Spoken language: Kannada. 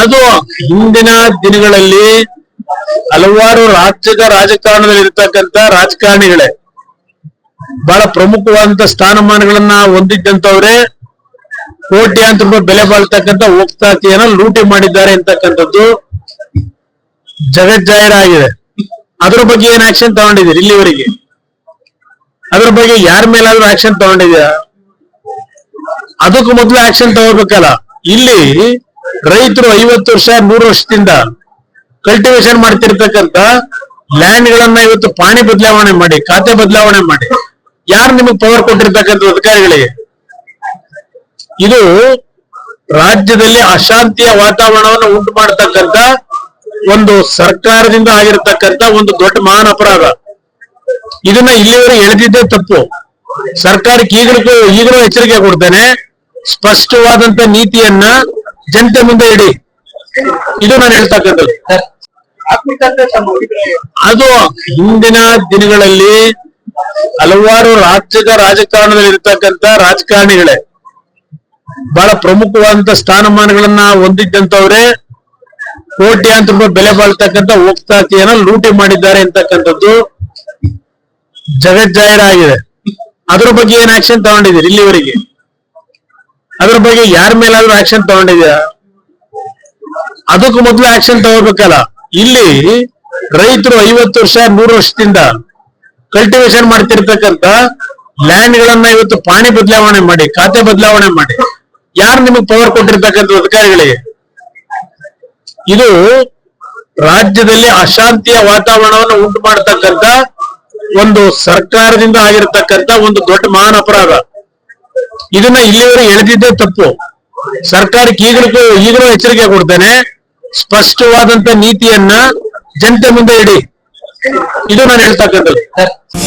ಅದು ಹಿಂದಿನ ದಿನಗಳಲ್ಲಿ ಹಲವಾರು ರಾಜ್ಯದ ರಾಜಕಾರಣದಲ್ಲಿ ಇರ್ತಕ್ಕಂತ ರಾಜಕಾರಣಿಗಳೇ ಬಹಳ ಪ್ರಮುಖವಾದಂತ ಸ್ಥಾನಮಾನಗಳನ್ನ ಹೊಂದಿದ್ದಂತವ್ರೆ ಕೋಟ್ಯಾಂತರ ರೂಪಾಯಿ ಬೆಲೆ ಬಾಳ್ತಕ್ಕಂತ ಹೋಗ್ತಾತಿಯನ್ನ ಲೂಟಿ ಮಾಡಿದ್ದಾರೆ ಅಂತಕ್ಕಂಥದ್ದು ಜಗಜ್ಜಾಹಿರ ಆಗಿದೆ ಅದ್ರ ಬಗ್ಗೆ ಏನ್ ಆಕ್ಷನ್ ತಗೊಂಡಿದ್ದೀರಿ ಇಲ್ಲಿವರೆಗೆ? ಅದ್ರ ಬಗ್ಗೆ ಯಾರ ಮೇಲಾದ್ರೂ ಆಕ್ಷನ್ ತಗೊಂಡಿದ್ಯಾ ಅದಕ್ಕೂ ಮೊದಲು ಆಕ್ಷನ್ ತಗೋಬೇಕಲ್ಲ. ಇಲ್ಲಿ ರೈತರು ಐವತ್ತು ವರ್ಷ, ನೂರು ವರ್ಷದಿಂದ ಕಲ್ಟಿವೇಶನ್ ಮಾಡ್ತಿರ್ತಕ್ಕಂತ ಲ್ಯಾಂಡ್ ಗಳನ್ನ ಇವತ್ತು ಪಾಣಿ ಬದಲಾವಣೆ ಮಾಡಿ, ಖಾತೆ ಬದಲಾವಣೆ ಮಾಡಿ. ಯಾರು ನಿಮಗೆ ಪವರ್ ಕೊಟ್ಟಿರ್ತಕ್ಕಂಥ ಅಧಿಕಾರಿಗಳಿಗೆ? ಇದು ರಾಜ್ಯದಲ್ಲಿ ಅಶಾಂತಿಯ ವಾತಾವರಣವನ್ನು ಉಂಟು ಮಾಡತಕ್ಕಂತ ಒಂದು ಸರ್ಕಾರದಿಂದ ಆಗಿರತಕ್ಕಂತ ಒಂದು ದೊಡ್ಡ ಮಹಾನ್ ಅಪರಾಧ. ಇದನ್ನ ಇಲ್ಲಿವರೆಗೆ ಎಳೆದಿದ್ದೇ ತಪ್ಪು. ಸರ್ಕಾರಕ್ಕೆ ಈಗಲೂ ಈಗಲೂ ಎಚ್ಚರಿಕೆ ಕೊಡ್ತೇನೆ. ಸ್ಪಷ್ಟವಾದಂತ ನೀತಿಯನ್ನ ಜನತೆ ಮುಂದೆ ಇಡಿ. ಇದು ನಾನು ಹೇಳ್ತಕ್ಕಂಥದ್ದು. ಅದು ಹಿಂದಿನ ದಿನಗಳಲ್ಲಿ ಹಲವಾರು ರಾಜ್ಯದ ರಾಜಕಾರಣದಲ್ಲಿ ಇರ್ತಕ್ಕಂತ ರಾಜಕಾರಣಿಗಳೇ ಬಹಳ ಪ್ರಮುಖವಾದಂತ ಸ್ಥಾನಮಾನಗಳನ್ನ ಹೊಂದಿದ್ದಂತವ್ರೆ ಕೋಟ್ಯಾಂತರ ರೂಪಾಯಿ ಬೆಲೆ ಬಾಳ್ತಕ್ಕಂತ ಹೋಗ್ತಾತಿಯನ್ನ ಲೂಟಿ ಮಾಡಿದ್ದಾರೆ ಅಂತಕ್ಕಂಥದ್ದು ಜಗಜ್ಜಾಹೀರಾಗಿದೆ ಅದ್ರ ಬಗ್ಗೆ ಏನ್ ಆಕ್ಷನ್ ತಗೊಂಡಿದ್ದೀರಿ ಇಲ್ಲಿವರೆಗೆ? ಅದ್ರ ಬಗ್ಗೆ ಯಾರ ಮೇಲಾದ್ರೂ ಆಕ್ಷನ್ ತಗೊಂಡಿದ್ಯಾ? ಅದಕ್ಕೂ ಮೊದಲು ಆಕ್ಷನ್ ತಗೋಬೇಕಲ್ಲ. ಇಲ್ಲಿ ರೈತರು ಐವತ್ತು ವರ್ಷ, ನೂರು ವರ್ಷದಿಂದ ಕಲ್ಟಿವೇಶನ್ ಮಾಡ್ತಿರ್ತಕ್ಕಂತ ಲ್ಯಾಂಡ್ ಗಳನ್ನ ಇವತ್ತು ಪಾಣಿ ಬದಲಾವಣೆ ಮಾಡಿ, ಖಾತೆ ಬದಲಾವಣೆ ಮಾಡಿ. ಯಾರು ನಿಮಗೆ ಪವರ್ ಕೊಟ್ಟಿರ್ತಕ್ಕಂಥ ಅಧಿಕಾರಿಗಳಿಗೆ? ಇದು ರಾಜ್ಯದಲ್ಲಿ ಅಶಾಂತಿಯ ವಾತಾವರಣವನ್ನು ಉಂಟು ಮಾಡತಕ್ಕಂತ ಒಂದು ಸರ್ಕಾರದಿಂದ ಆಗಿರತಕ್ಕಂತ ಒಂದು ದೊಡ್ಡ ಮಹಾನ್ ಅಪರಾಧ. ಇದನ್ನ ಇಲ್ಲಿವರೆಗೆ ಎಳೆದಿದ್ದೇ ತಪ್ಪು. ಸರ್ಕಾರಕ್ಕೆ ಈಗಲೂ ಈಗಲೂ ಎಚ್ಚರಿಕೆ ಕೊಡ್ತೇನೆ. ಸ್ಪಷ್ಟವಾದಂತ ನೀತಿಯನ್ನ ಜನತೆ ಮುಂದೆ ಇಡಿ. ಇದು ನಾನು ಹೇಳ್ತಕ್ಕಂಥದ್ದು.